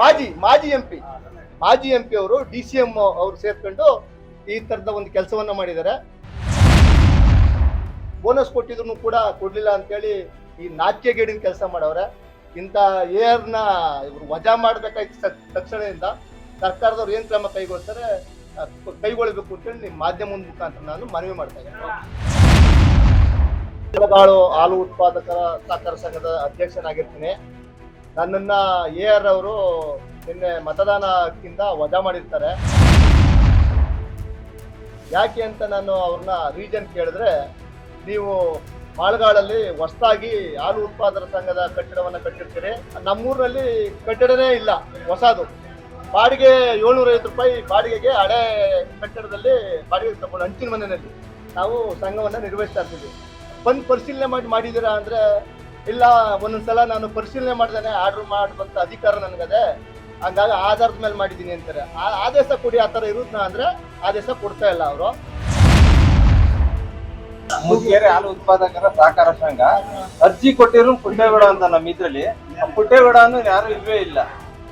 ಮಾಜಿ ಮಾಜಿ M P ಮಾಜಿ ಎಂ ಪಿ ಅವರು ಡಿ ಸಿ ಎಂ ಅವರು ಸೇರ್ಕೊಂಡು ಈ ತರದ ಒಂದು ಕೆಲಸವನ್ನ ಮಾಡಿದ್ದಾರೆ. ಬೋನಸ್ ಕೊಟ್ಟಿದ್ರು ಕೂಡ ಕೊಡ್ಲಿಲ್ಲ ಅಂತೇಳಿ ಈ ನಾಟ್ಯಗೇಡಿನ ಕೆಲಸ ಮಾಡವ್ರೆ. ಇಂಥ ಏರ್ನ ಇವರು ವಜಾ ಮಾಡ್ಬೇಕಾಯ್ತು ತಕ್ಷಣದಿಂದ. ಸರ್ಕಾರದವ್ರು ಏನ್ ಕ್ರಮ ಕೈಗೊಳ್ತಾರೆ ಕೈಗೊಳ್ಳಬೇಕು ಅಂತ ಅಂತೇಳಿ ನಿಮ್ಮ ಮಾಧ್ಯಮದ ಮುಖಾಂತರ ನಾನು ಮನವಿ ಮಾಡ್ತಾ ಇದ್ದೀನಿ. ಹಾಲು ಉತ್ಪಾದಕರ ಸಹಕಾರ ಸಂಘದ ಅಧ್ಯಕ್ಷನಾಗಿರ್ತೀನಿ. ನನ್ನನ್ನ ಎ ಆರ್ ಅವರು ನಿನ್ನೆ ಮತದಾನಕ್ಕಿಂತ ವಜಾ ಮಾಡಿರ್ತಾರೆ. ಯಾಕೆ ಅಂತ ನಾನು ಅವ್ರನ್ನ ರೀಸನ್ ಕೇಳಿದ್ರೆ, ನೀವು ಮಾಳ್ಗಾಳಲ್ಲಿ ಹೊಸದಾಗಿ ಹಾಲು ಉತ್ಪಾದನಾ ಸಂಘದ ಕಟ್ಟಡವನ್ನು ಕಟ್ಟಿರ್ತೀರಿ. ನಮ್ಮೂರಿನಲ್ಲಿ ಕಟ್ಟಡನೇ ಇಲ್ಲ, ಹೊಸದು. ಬಾಡಿಗೆ ಏಳ್ನೂರ ಐವತ್ತು ರೂಪಾಯಿ ಬಾಡಿಗೆಗೆ ಹಳೆ ಕಟ್ಟಡದಲ್ಲಿ ಬಾಡಿಗೆ ತಗೊಂಡು ಹಂಚಿನ ಮನೆಯಲ್ಲಿ ನಾವು ಸಂಘವನ್ನು ನಿರ್ವಹಿಸ್ತಾ ಇರ್ತೀವಿ. ಬಂದು ಪರಿಶೀಲನೆ ಮಾಡಿ ಮಾಡಿದ್ದೀರಾ ಅಂದ್ರೆ ಇಲ್ಲ, ಒಂದೊಂದ್ಸಲ ನಾನು ಪರಿಶೀಲನೆ ಮಾಡ್ದೇನೆ, ಆರ್ಡರ್ ಮಾಡುವಂತ ಅಧಿಕಾರ ನನಗದೆ. ಹಂಗಾಗಿ ಆಧಾರದ ಮೇಲೆ ಮಾಡಿದ್ದೀನಿ ಅಂತಾರೆ. ಆ- ಆದೇಶ ಕೊಡಿ, ಆ ಥರ ಇರುದ್ನ ಅಂದ್ರೆ ಆದೇಶ ಕೊಡ್ತಾ ಇಲ್ಲ ಅವರು. ಮುದಿಗೆರೆ ಹಾಲು ಉತ್ಪಾದಕರ ಸಹಕಾರ ಸಂಘ ಅರ್ಜಿ ಕೊಟ್ಟಿರೋ ಪುಟ್ಟೇಗೌಡ ಅಂತ ನಮ್ಮ ಇದ್ರಲ್ಲಿ. ಪುಟ್ಟೇಗೌಡ ಅನ್ನೋ ಯಾರು ಇಲ್ವೇ ಇಲ್ಲ.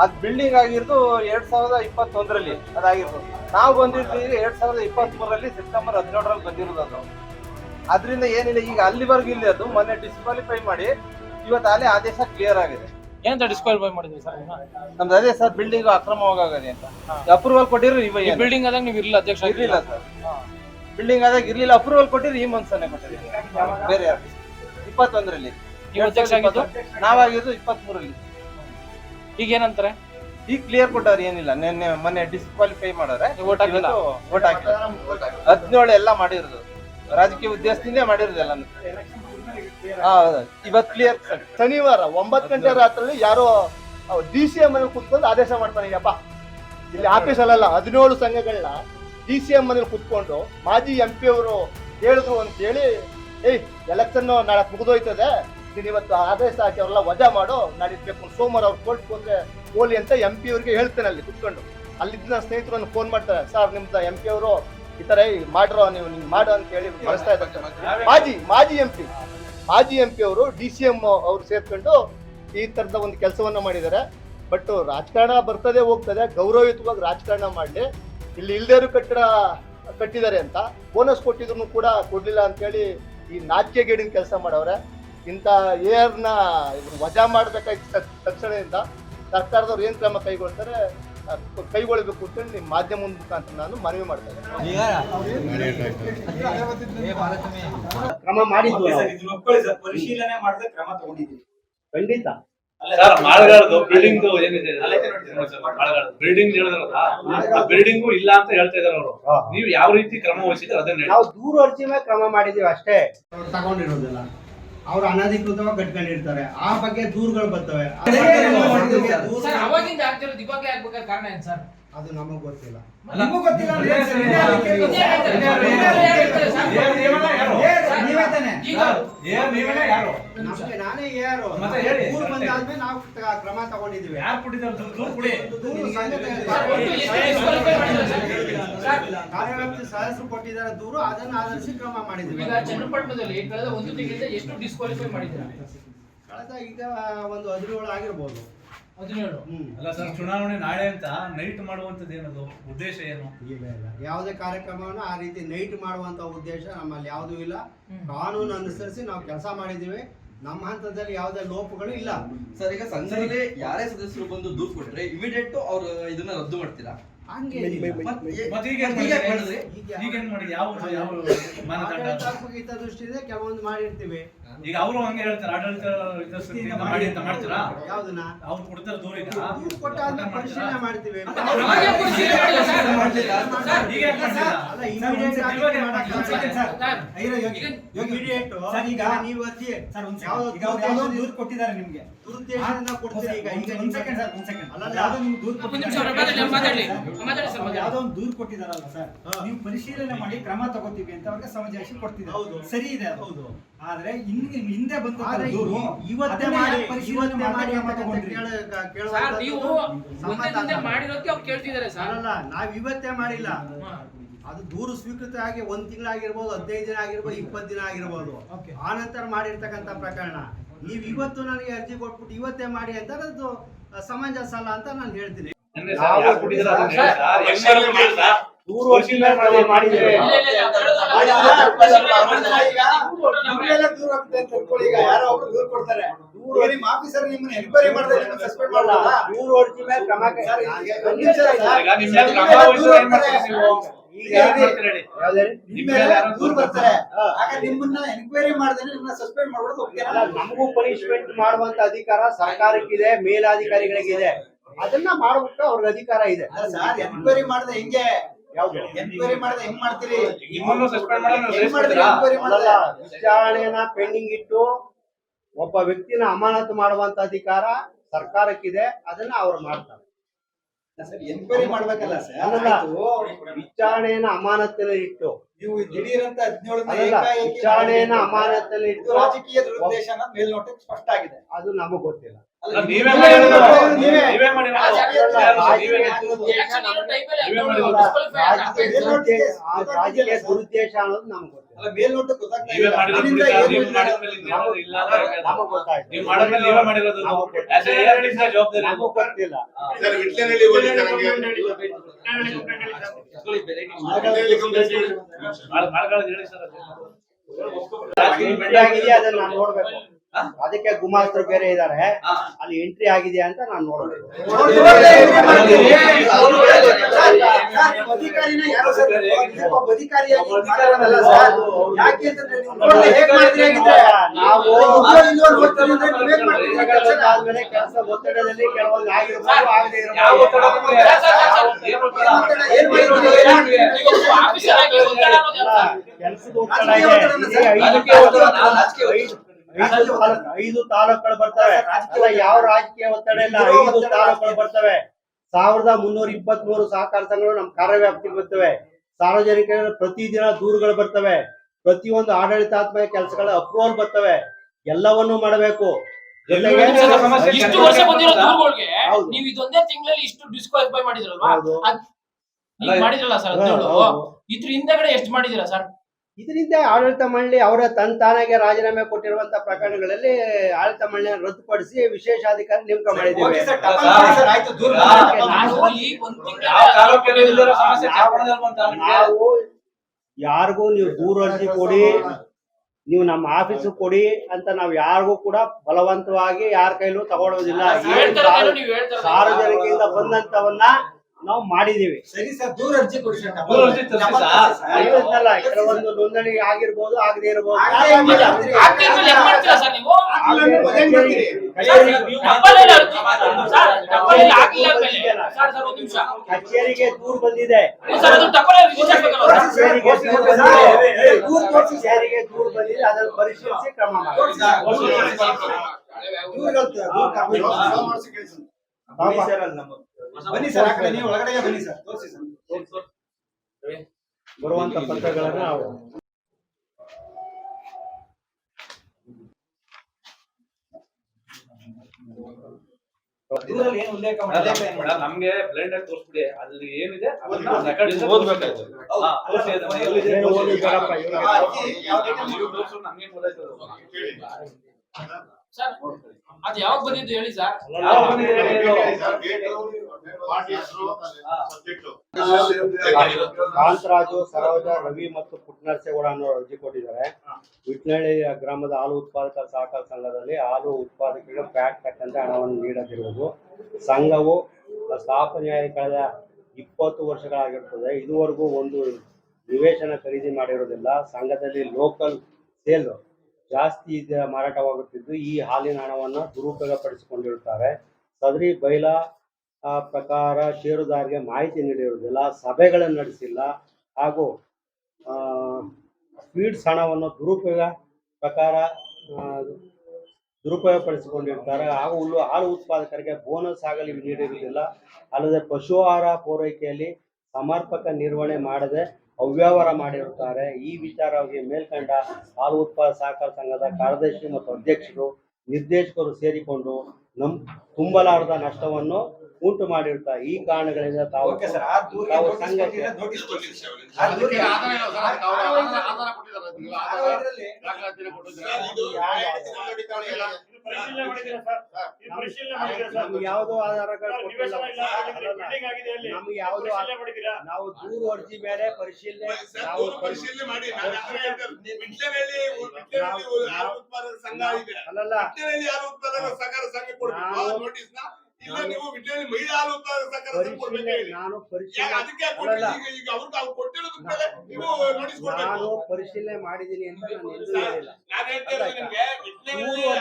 ಅದ್ ಬಿಲ್ಡಿಂಗ್ ಆಗಿರೋದು ಎರಡ್ ಸಾವಿರದ ಇಪ್ಪತ್ತೊಂದರಲ್ಲಿ ಅದಾಗಿರೋದು. ನಾವು ಬಂದಿರ್ತೀವಿ ಎರಡ್ ಸಾವಿರದ ಇಪ್ಪತ್ತ್ ಮೂರಲ್ಲಿ ಸೆಪ್ಟೆಂಬರ್ ಹದಿನೇಳರಲ್ಲಿ ಬಂದಿರೋದು ಅದು. ಅದರಿಂದ ಏನಿಲ್ಲ ಈಗ ಅಲ್ಲಿವರೆಗೂ ಇಲ್ಲ ಅದು ಮೊನ್ನೆ ಡಿಸ್ಕ್ವಾಲಿಫೈ ಮಾಡಿ ಇವತ್ತು ಅಲ್ಲೇ ಆದೇಶ ಕ್ಲಿಯರ್ ಆಗಿದೆ. ಏನಂತ ಡಿಸ್ಕ್ವಾಲಿಫೈ ಮಾಡಿದ್ವಿ ಸರ್ ನಮ್ದು ಅದೇ ಸರ್ ಬಿಲ್ಡಿಂಗ್ ಅಕ್ರಮವಾಗದೆ ಅಂತ. ಅಪ್ರೂವಲ್ ಕೊಟ್ಟಿರೋ ಇವ ಈ ಬಿಲ್ಡಿಂಗ್ ಆದಾಗ ನೀವು ಇರಲಿಲ್ಲ ಅಧ್ಯಕ್ಷ ಇರಲಿಲ್ಲ ಸರ್. ಬಿಲ್ಡಿಂಗ್ ಆದಾಗ ಇರ್ಲಿಲ್ಲ ಅಪ್ರೂವಲ್ ಕೊಟ್ಟಿರಿ ಈ ಮನ್ಸನ್ನೇ ಕೊಟ್ಟಿರಿ. ಬೇರೆ ಯಾರು? ಇಪ್ಪತ್ತೊಂದರಲ್ಲಿ. ನೀವು ಅಧ್ಯಕ್ಷ ಆಗಿದ್ದು? ನಾವಾಗಿದ್ದು ಇಪ್ಪತ್ತ್ ಮೂರಲ್ಲಿ ಈಗ ಏನಂತಾರೆ? ಈಗ ಕ್ಲಿಯರ್ ಕೊಟ್ಟವ್ರು ಏನಿಲ್ಲ. ನಿನ್ನೆ ಮೊನ್ನೆ ಡಿಸ್ಕ್ವಾಲಿಫೈ ಮಾಡಾರೆ vote ಹಾಕಿಲ್ಲ? ವೋಟ್ ಹಾಕಿಲ್ಲ. ಹದಿನೇಳು ಎಲ್ಲ ಮಾಡಿರೋದು. ರಾಜಕೀಯ ಉದ್ದೇಶದಿಂದ ಮಾಡಿರೋದಿಲ್ಲ ಇವತ್ತು ಕ್ಲಿಯರ್ ಶನಿವಾರ ಒಂಬತ್ತು ಗಂಟೆ ರಾತ್ರಿ ಯಾರೋ ಡಿ ಸಿ ಎಂ ಕುತ್ಕೊಂಡು ಆದೇಶ ಮಾಡ್ತಾನೆ ಅಪ್ಪ ಇಲ್ಲಿ ಆಫೀಸ್ ಅಲ್ಲಲ್ಲ ಹದಿನೇಳು ಸಂಘಗಳನ್ನ ಡಿ ಸಿ ಎಂ ಮನೇಲಿ ಕುತ್ಕೊಂಡು ಮಾಜಿ ಎಂ ಪಿ ಅವರು ಹೇಳಿದ್ರು ಅಂತ ಹೇಳಿ, ಏಯ್ ಎಲೆಕ್ಷನ್ ನಾಳೆ ಮುಗಿದೋಯ್ತದೆ. ನೀನು ಇವತ್ತು ಆದೇಶ ಹಾಕಿ ಅವರೆಲ್ಲ ವಜಾ ಮಾಡು, ನಾಳೆ ಬೇಕು ಸೋಮವಾರ ಅವ್ರು ಕೋರ್ಟ್ ಹೋದ್ರೆ ಹೋಲಿ ಅಂತ ಎಂ ಪಿ ಅವ್ರಿಗೆ ಹೇಳ್ತೇನೆ ಅಲ್ಲಿ ಕುತ್ಕೊಂಡು. ಅಲ್ಲಿದ್ದ ಸ್ನೇಹಿತರನ್ನು ಫೋನ್ ಮಾಡ್ತಾರೆ, ಸರ್, ನಿಮ್ದು ಎಂ ಪಿ ಅವರು ಈ ತರ ಮಾಡ್ರೋ ನೀವು ನಿಮ್ಗೆ ಮಾಡು ಅಂತ ಹೇಳಿ ಕಳಿಸ್ತಾ ಇದ್ದಾರೆ. ಮಾಜಿ ಮಾಜಿ ಎಂ ಪಿ ಮಾಜಿ ಎಂ ಪಿ ಅವರು ಡಿ ಸಿ ಎಂ ಅವರು ಸೇರ್ಕೊಂಡು ಈ ತರದ ಒಂದು ಕೆಲಸವನ್ನ ಮಾಡಿದ್ದಾರೆ. ಬಟ್ ರಾಜಕಾರಣ ಬರ್ತದೆ, ಹೋಗ್ತದೆ, ಗೌರವಯುತವಾಗಿ ರಾಜಕಾರಣ ಮಾಡಲಿ. ಇಲ್ಲಿ ಇಲ್ದೇರು ಕಟ್ಟಡ ಕಟ್ಟಿದ್ದಾರೆ ಅಂತ ಬೋನಸ್ ಕೊಟ್ಟಿದ್ರು ಕೂಡ ಕೊಡ್ಲಿಲ್ಲ ಅಂತೇಳಿ ಈ ನಾಟ್ಯಗೇಡಿನ ಕೆಲಸ ಮಾಡವ್ರೆ. ಇಂಥ ಏರ್ನ ವಜಾ ಮಾಡ್ಬೇಕಾಯ್ತು ತ- ತಕ್ಷಣದಿಂದ. ಸರ್ಕಾರದವ್ರು ಏನು ಕ್ರಮ ಕೈಗೊಳ್ತಾರೆ? ಅದ್ ಕೈಗೊಳ್ಬೇಕು ಅಂತೇಳಿ ನಿಮ್ಮ ಮಾಧ್ಯಮದ ಮುಖಾಂತರ ನಾನು ಮನವಿ ಮಾಡ್ತೇನೆ ಇದ್ದೀನಿ. ಕ್ರಮ ಮಾಡಿದ್ವಿ ಪರಿಶೀಲನೆ ಮಾಡದೆ ಕ್ರಮ ತಗೊಂಡಿದ್ದೀವಿ ಖಂಡಿತ. ಬಿಲ್ಡಿಂಗ್ ಏನಿದೆ? ಬಿಲ್ಡಿಂಗ್ ಹೇಳಿದ್ರಲ್ಲ ಆ ಬಿಲ್ಡಿಂಗು ಇಲ್ಲ ಅಂತ ಹೇಳ್ತಾ ಇದಾರೆ ಅವರು. ನೀವು ಯಾವ ರೀತಿ ಕ್ರಮ ವಹಿಸಿದ್ರೆ ಅದನ್ನ ಹೇಳಿ. ನಾವು ದೂರ ಅರ್ಜಿ ಮೇಲೆ ಕ್ರಮ ಮಾಡಿದೀವಿ ಅಷ್ಟೇ. ತಗೊಂಡಿರೋದಿಲ್ಲ. ಅವ್ರು ಅನಧಿಕೃತವಾಗಿ ಕಟ್ಕೊಂಡಿರ್ತಾರೆ. ಆ ಬಗ್ಗೆ ದೂರುಗಳು ಬರ್ತವೆ. ಸರ್ ಅವಾಗಿಂದ ಆಗ್ತಿರೋದು ಇವಾಗಲೇ ಆಗ್ಬೇಕಾದ ಕಾರಣ ಏನು ಸರ್? ಅದು ನಮಗ್ ಗೊತ್ತಿಲ್ಲ. ನಮಗೂ ಗೊತ್ತಿಲ್ಲ ಯಾರು? ನಮ್ಗೆ ನಾನೇ ಯಾರು? ಮತ್ತೆ ಹೇಳಿ. ಬಂದಾದ್ಮೇಲೆ ನಾವು ತ- ಕ್ರಮ ತಗೊಂಡಿದೀವಿ ಯಾರು ಕೊಟ್ಟಿದ್ದಾರೆ ದೂರು? ಕೊಡಿ. ಕಾರ್ಯವ್ಯಾಪ್ತಿ ಸದಸ್ಯರು ಕೊಟ್ಟಿದ್ದಾರೆ? ಅದನ್ನ ಆಧರಿಸಿ ಕ್ರಮ ಮಾಡಿದ್ವಿ ಈಗ ಚನ್ನಪಟ್ಟಣದಲ್ಲಿ ಕಳೆದ ಒಂದು ತಿಂಗಳಿಂದ ಎಷ್ಟು ಡಿಸ್ಕ್ವಾಲಿಫೈ ಮಾಡಿದ್ದೀರಾ? ಕಳೆದ ಈಗ ಒಂದು ಹದಿನೇಳು ಆಗಿರ್ಬೋದು. ಹದಿನೇಳು ಹ್ಮ್. ಅಲ್ಲ ಸರ್ ಚುನಾವಣೆ ನಾಳೆ ಅಂತ ನೈಟ್ ಮಾಡುವಂತದ್ದು ಏನದು? ಉದ್ದೇಶ ಏನು? ಇಲ್ಲ ಇಲ್ಲ ಯಾವುದೇ ಕಾರ್ಯಕ್ರಮವನ್ನು ಆ ರೀತಿ ನೈಟ್ ಮಾಡುವಂತ ಉದ್ದೇಶ ನಮ್ಮಲ್ಲಿ ಯಾವುದೂ ಇಲ್ಲ. ಕಾನೂನು ಅನುಸರಿಸಿ ನಾವು ಕೆಲಸ ಮಾಡಿದ್ದೀವಿ. ನಮ್ಮ ಹಂತದಲ್ಲಿ ಯಾವುದೇ ಲೋಪಗಳು ಇಲ್ಲ. ಸರ್ ಈಗ ಸಂಘದಲ್ಲಿ ಯಾರೇ ಸದಸ್ಯರು ಬಂದು ದೂರು ಕೊಟ್ರೆ ಇಮಿಡಿಯೇಟ್ ಅವ್ರು ಇದನ್ನ ರದ್ದು ಮಾಡ್ತೀರಾ? ಹಿತದೃಷ್ಟಿಯಿಂದ ಕೆಲವೊಂದು ಮಾಡಿರ್ತೀವಿ. ಈಗ ಅವರು ಹಂಗೆ ಹೇಳ್ತಾರೆ ಆಡಳಿತ ಮಾಡಿ ಅಂತ ಮಾಡ್ತೀರಾ? ಯಾವ್ದನ್ನ? ಅವ್ರು ಕೊಡ್ತಾರೆ ದೂರ ಈಗ ಪರಿಶೀಲನೆ ಮಾಡ್ತೀವಿ. ನೀವು ಸರ್, ಒಂದ್ ಯಾವ್ದೋ ದೂರು ಕೊಟ್ಟಿದ್ದಾರೆ ನಿಮ್ಗೆ. ದುರುದ್ದೇಶದಿಂದ ಕೊಡ್ತೀರಿ ಈಗ ಈಗ ಒಂದ್ ಸೆಕೆಂಡ್ ಸರ್ ಒಂದ್ ಸೆಕೆಂಡ್. ಅಲ್ಲಲ್ಲ. ಯಾವ್ದೋ ನಿಮ್ಗೆ ದೂರು ಒಂದು. ಯಾವ್ದೋ ದೂರು ಕೊಟ್ಟಿದಾರಲ್ಲ ಸರ್ ನೀವು ಪರಿಶೀಲನೆ ಮಾಡಿ ಕ್ರಮ ತಗೋತೀವಿ ಅಂತ ಅವ್ರಿಗೆ ಸಮಜಾಯಿಸಿ ಕೊಡ್ತಿದ್ದಾರೆ. ಹೌದು. ಸರಿ ಇದೆ ಹೌದು. ಆದ್ರೆ ಹಿಂದೆ ಹಿಂದೆ ಇವತ್ತೇ ಮಾಡಿ ಇವತ್ತೇ ಮಾಡಿ ಅಂತ ತಗೊಂಡ್ರಿ? ಕೇಳ- ಸರ್, ನೀವು ಸಮ್ಮತ ಒಂದೇ ದಿನ ಅಲ್ಲ. ಮಾಡಿರೋದಕ್ಕೆ ಅವ್ರು ಕೇಳ್ತಿದ್ದಾರೆ ಸರ್. ಅಲ್ಲಲ್ಲ ನಾವ್ ಇವತ್ತೇ ಮಾಡಿಲ್ಲ. ಅದು ದೂರು ಸ್ವೀಕೃತ ಆಗಿ ಒಂದ್ ತಿಂಗಳಾಗಿರ್ಬೋದು ಹದಿನೈದು ದಿನ ಆಗಿರ್ಬೋದು ಇಪ್ಪತ್ತು ದಿನ ಆಗಿರ್ಬೋದು. ಆ ನಂತರ ಮಾಡಿರ್ತಕ್ಕಂಥ ಪ್ರಕರಣ. ನೀವು ಇವತ್ತು ನನಗೆ ಅರ್ಜಿ ಕೊಟ್ಬಿಟ್ಟು ಇವತ್ತೇ ಮಾಡಿ ಅಂತ ಅದು ಸಮಂಜಸ ಅಲ್ಲ ಅಂತ ನಾನು ಹೇಳ್ತೀನಿ. ಮಾಡಿದ್ರು. ನೂರು ವರ್ಷದಿಂದ ನಿಮ್ಗೆಲ್ಲ ದೂರ ಹೋಗುತ್ತೆ ಅಂತ ತಿಳ್ಕೊಳ್ಳಿ ಈಗ ಯಾರೋ ಒಬ್ರು ದೂರ ಕೊಡ್ತಾರೆ ನಿಮ್ಮ ಆಫೀಸರ್ ನಿಮ್ಮನ್ನ ಎನ್ಕ್ವೈರಿ ಮಾಡಿದ್ರೆ ನಿಮ್ಮನ್ನ ಸಸ್ಪೆಂಡ್ ಮಾಡಲ್ಲ ನೂರು ವರ್ಷದ ಮೇಲೆ ಕ್ರಮ ಒಂದ್ ನಿಮಿಷ ಸರ್. ದೂರ ಮಾಡಿದ್ರೆ ನಮಗೂ ಪನಿಷ್ಮೆಂಟ್ ಮಾಡುವಂತ ಅಧಿಕಾರ ಸರ್ಕಾರಕ್ಕಿದೆ ಮೇಲಾಧಿಕಾರಿಗಳಿಗಿದೆ ಅದನ್ನ ಮಾಡ್ಬಿಟ್ಟು ಅವ್ರ ಅಧಿಕಾರ ಇದೆ ಎನ್ಕ್ವೈರಿ ಮಾಡಿದ್ರೆ ಹೆಂಗೆ ಎನ್ಕ್ವೈರಿ ಹೆಂಗ್ ಮಾಡ್ತೀರಿ? ನಿಮ್ಮನ್ನು ಸಸ್ಪೆಂಡ್ ವಿಚಾರಣೆಯನ್ನ ಪೆಂಡಿಂಗ್ ಇಟ್ಟು ಒಬ್ಬ ವ್ಯಕ್ತಿನ ಅಮಾನತು ಮಾಡುವಂತ ಅಧಿಕಾರ ಸರ್ಕಾರಕ್ಕಿದೆ ಅದನ್ನ ಅವ್ರು ಮಾಡ್ತಾರೆ. ಎನ್ಕ್ವೈರಿ ಮಾಡ್ಬೇಕಲ್ಲ ಸರ್. ವಿಚಾರಣೆಯನ್ನ ಅಮಾನತಿನ ಇಟ್ಟು. ನೀವು ದಿಢೀರಂತ ಹದಿನೇಳು ವಿಚಾರಣೆಯನ್ನ ಅಮಾನತಿನ ಇಟ್ಟು ರಾಜಕೀಯ ದುರುದ್ದೇಶ ಮೇಲ್ನೋಟಕ್ಕೆ ಸ್ಪಷ್ಟ ಆಗಿದೆ ಅದು ನಮಗ್ ಗೊತ್ತಿಲ್ಲ. ಅಲ್ಲ, ಅಲ್ಲ, ನೀವೇ ನೀವೇ ನೀವೇ ನೀವೇ ಮಾಡಿರೋದು. ರಾಜಕೀಯ ದುರುದ್ದೇಶ ಆ ರಾಜಕೀಯ ದುರುದ್ದೇಶ ಅನ್ನೋದು ನಮ್ಗೆ ಗೊತ್ತಿಲ್ಲ ಜವಾಬ್ದಾರಿ ಅದನ್ನ ನೋಡ್ಬೇಕು ಅದಕ್ಕೆ ಗುಮಾಸ್ತರು ಬೇರೆ ಇದಾರೆ. ಅಲ್ಲಿ ಎಂಟ್ರಿ ಆಗಿದೆ ಅಂತ ನಾನು ನೋಡೋದು? ಆದ್ಮೇಲೆ ಕೆಲಸ ಒತ್ತಡದಲ್ಲಿ ಕೆಲವೊಂದು? ಕೆಲ್ಸದ ಒತ್ತಡ? ಇದೇ? ಐದು ತಾಲೂಕುಗಳು ಬರ್ತವೆ. ರಾಜಕೀಯ ಯಾವ ರಾಜಕೀಯ ಒತ್ತಡ ಇಲ್ಲ. ಐದು ತಾಲೂಕುಗಳು ಬರ್ತವೆ. ಸಾವಿರದ ಮುನ್ನೂರ ಇಪ್ಪತ್ತ್ ಮೂರು ಸಹಕಾರ ಸಂಘಗಳು ನಮ್ಮ ಕಾರ್ಯವ್ಯಾಪ್ತಿಗೆ ಬರ್ತವೆ. ಸಾರ್ವಜನಿಕರ ಪ್ರತಿದಿನ ದೂರುಗಳು ಬರ್ತವೆ. ಪ್ರತಿಯೊಂದು ಆಡಳಿತಾತ್ಮಕ ಕೆಲಸಗಳ ಅಪ್ರೂವಲ್ ಬರ್ತವೆ. ಎಲ್ಲವನ್ನೂ ಮಾಡಬೇಕು. ಇಷ್ಟು ವರ್ಷ ಬಂದಿರೋ ದೂರುಗಳಿಗೆ ನೀವು ಇದೊಂದೇ ತಿಂಗಳಲ್ಲಿ ಇಷ್ಟು ಡಿಸ್ಕ್ವಾಲಿಫೈ ಮಾಡಿದ್ರಲ್ವಾ? ಹೌದು. ಮಾಡಿದ್ರಲ್ಲ ಸರ್. ಇದ್ರ ಹಿಂದೆಗಡೆ ಎಷ್ಟು ಮಾಡಿದಿರಾ ಸರ್? ಇದರಿಂದ ಆಡಳಿತ ಮಂಡಳಿ ಅವರ ತನ್ ತಾನಾಗೆ ರಾಜೀನಾಮೆ ಕೊಟ್ಟಿರುವಂತ ಪ್ರಕರಣಗಳಲ್ಲಿ ಆಡಳಿತ ಮಂಡಳಿಯನ್ನು ರದ್ದುಪಡಿಸಿ ವಿಶೇಷಾಧಿಕಾರಿ ನೇಮಕ ಮಾಡಿದ್ದೀವಿ. ನಾವು ಯಾರಿಗೂ ನೀವು ದೂರ ಅರ್ಜಿ ಕೊಡಿ ನೀವು ನಮ್ಮ ಆಫೀಸ್ ಕೊಡಿ ಅಂತ ನಾವು ಯಾರಿಗೂ ಕೂಡ ಬಲವಂತವಾಗಿ ಯಾರ ಕೈಲೂ ತಗೊಳ್ಳೋದಿಲ್ಲ ಸಾರ್ವಜನಿಕರಿಂದ ಬಂದಂತವನ್ನ ನಾವು ಮಾಡಿದೀವಿ ಸರಿ ಸರ್ ದೂರ ಅರ್ಜಿ ಕೊಡಿ ಸರ್ ದೂರ ಅರ್ಜಿ ತರ್ಸಿ ಸರ್. ಕೆಲವೊಂದು ನೋಂದಣಿ ಆಗಿರ್ಬೋದು ಆಗದೆ ಇರ್ಬೋದು ಹೆಂಗ್ ಮಾಡ್ತೀರಾ ಸರ್ ನೀವು ಅರ್ಜಿ ಸರ್ ಸರ್ ಸರ್ ಒಂದ್ ನಿಮಿಷ ಕಚೇರಿಗೆ ದೂರು ಬಂದಿದೆ ಸರ್ ಅದು ರಿಜಿಸ್ಟರ್ ಆಗ್ಬೇಕಲ್ವಾ? ಕಚೇರಿಗೆ ದೂರು ಬಂದಿದೆ ದೂರ ತೋರ್ಸಿ ಸರ್. ಕಚೇರಿಗೆ ದೂರು ಬಂದಿದೆ ಅದನ್ನು ಪರಿಶೀಲಿಸಿ ಕ್ರಮ ಮಾಡಿ ತೋರ್ಸಿ ಸರ್. ದೂರಗಳು ತ- ಸರ್ ಬನ್ನಿ ಸರ್ ಆ ಕಡೆ ನೀವು ಒಳಗಡೆಗೆ ಬನ್ನಿ ಸರ್ ತೋರಿಸಿ ಸರ್. ಬರುವಂತ ಪತ್ರಗಳನ್ನ ನಾವು ಇದರಲ್ಲಿ ಏನು ಉಲ್ಲೇಖ ಮಾಡಿಲ್ಲ? ನಮ್ಗೆ ಬ್ಲೆಂಡ್ ಆಗಿ ತೋರಿಸ್ಬಿಡಿ. ಅಲ್ಲಿ ಏನಿದೆ ಅದನ್ನ ಓದ್ಬೇಕಾಯ್ತು. ಹಾ, ತೋರ್ಸಿ ಅದನ್ನ. ಎಲ್ಲಿದೆ ಏನು ಓದಿ ಬೇಡಪ್ಪ, ಇವ್ರಿಗೆ ಆ ಅರ್ಜಿ ಯಾವ ಡೇಟಲ್ಲಿ ನೀವು ನಮ್ಗೆ ಗೊತ್ತಾಯ್ತು? ಅದು. ಸರ್ ಅದು ಯಾವಾಗ ಬಂದಿದ್ದು ಹೇಳಿ ಸರ್? ಕಾಂತರಾಜು ಸರೋಜ ರವಿ ಮತ್ತು ಪುಟ್ಟನರಸೇಗೌಡ ಅನ್ನೋ ಅರ್ಜಿ ಕೊಟ್ಟಿದ್ದಾರೆ. ವಿಟ್ನಹಳ್ಳಿ ಗ್ರಾಮದ ಹಾಲು ಉತ್ಪಾದಕ ಸಹಕಾರ ಸಂಘದಲ್ಲಿ ಹಾಲು ಉತ್ಪಾದಕರಿಗೆ ಪ್ಯಾಕ್ ತಕ್ಕಂತೆ ಹಣವನ್ನು ನೀಡದಿರುವುದು. ಸಂಘವು ಸ್ಥಾಪನೆಯಾಗಿ ಕಳೆದ ಇಪ್ಪತ್ತು ವರ್ಷಗಳಾಗಿರ್ತದೆ. ಇದುವರೆಗೂ ಒಂದು ನಿವೇಶನ ಖರೀದಿ ಮಾಡಿರೋದಿಲ್ಲ. ಸಂಘದಲ್ಲಿ ಲೋಕಲ್ ಸೇಲ್ ಜಾಸ್ತಿ ಮಾರಾಟವಾಗುತ್ತಿದ್ದು, ಈ ಹಾಲಿನ ಹಣವನ್ನು ದುರುಪಯೋಗಪಡಿಸಿಕೊಂಡಿರುತ್ತಾರೆ. ಸದರಿ ಬೈಲಾ ಪ್ರಕಾರ ಷೇರುದಾರರಿಗೆ ಮಾಹಿತಿ ನೀಡಿರುವುದಿಲ್ಲ, ಸಭೆಗಳನ್ನು ನಡೆಸಿಲ್ಲ, ಹಾಗೂ ಸ್ವೀಟ್ಸ್ ಹಣವನ್ನು ದುರುಪಯೋಗ ಪ್ರಕಾರ ದುರುಪಯೋಗ ದುರುಪಯೋಗಪಡಿಸಿಕೊಂಡಿರ್ತಾರೆ. ಹಾಗೂ ಹುಲ್ಲು ಹಾಲು ಉತ್ಪಾದಕರಿಗೆ ಬೋನಸ್ ಆಗಲಿ ನೀಡಿರುವುದಿಲ್ಲ ಅಲ್ಲದೆ ಪಶು ಆಹಾರ ಪೂರೈಕೆಯಲ್ಲಿ ಸಮರ್ಪಕ ನಿರ್ವಹಣೆ ಮಾಡದೆ ಅವ್ಯವಹಾರ ಮಾಡಿರುತ್ತಾರೆ. ಈ ವಿಚಾರವಾಗಿ ಮೇಲ್ಕಂಡ ಹಾಲು ಉತ್ಪಾದ ಸಹಕಾರ ಸಂಘದ ಕಾರ್ಯದರ್ಶಿ ಮತ್ತು ಅಧ್ಯಕ್ಷರು, ನಿರ್ದೇಶಕರು ಸೇರಿಕೊಂಡು ನಮ್ ತುಂಬಲಾರದ ನಷ್ಟವನ್ನು ಉಂಟು ಮಾಡಿರ್ತಾ ಈ ಕಾರಣಗಳಿಂದ ತಾವು ಯಾವುದೋ ಆಧಾರಗಳು ಯಾವುದೋ ನಾವು ದೂರು ಅರ್ಜಿ ಮೇಲೆ ಪರಿಶೀಲನೆ ನಾವು ಪರಿಶೀಲನೆ ಮಾಡಿ. ಅಲ್ಲಲ್ಲ. ಸಂಘ ಕೊಡ್ಬೇಕು? ಇಲ್ಲ ನೀವು ವಿದ್ಯೆಯಲ್ಲಿ ಮೈ ಹಾಲು ನಾನು ಪರಿಶೀಲನೆ ಮಾಡಿದೀನಿ ಅಂತ ನಾನು ಎಲ್ಲೂ ಹೇಳಿಲ್ಲ. ಮೂರು ವರ್ಷ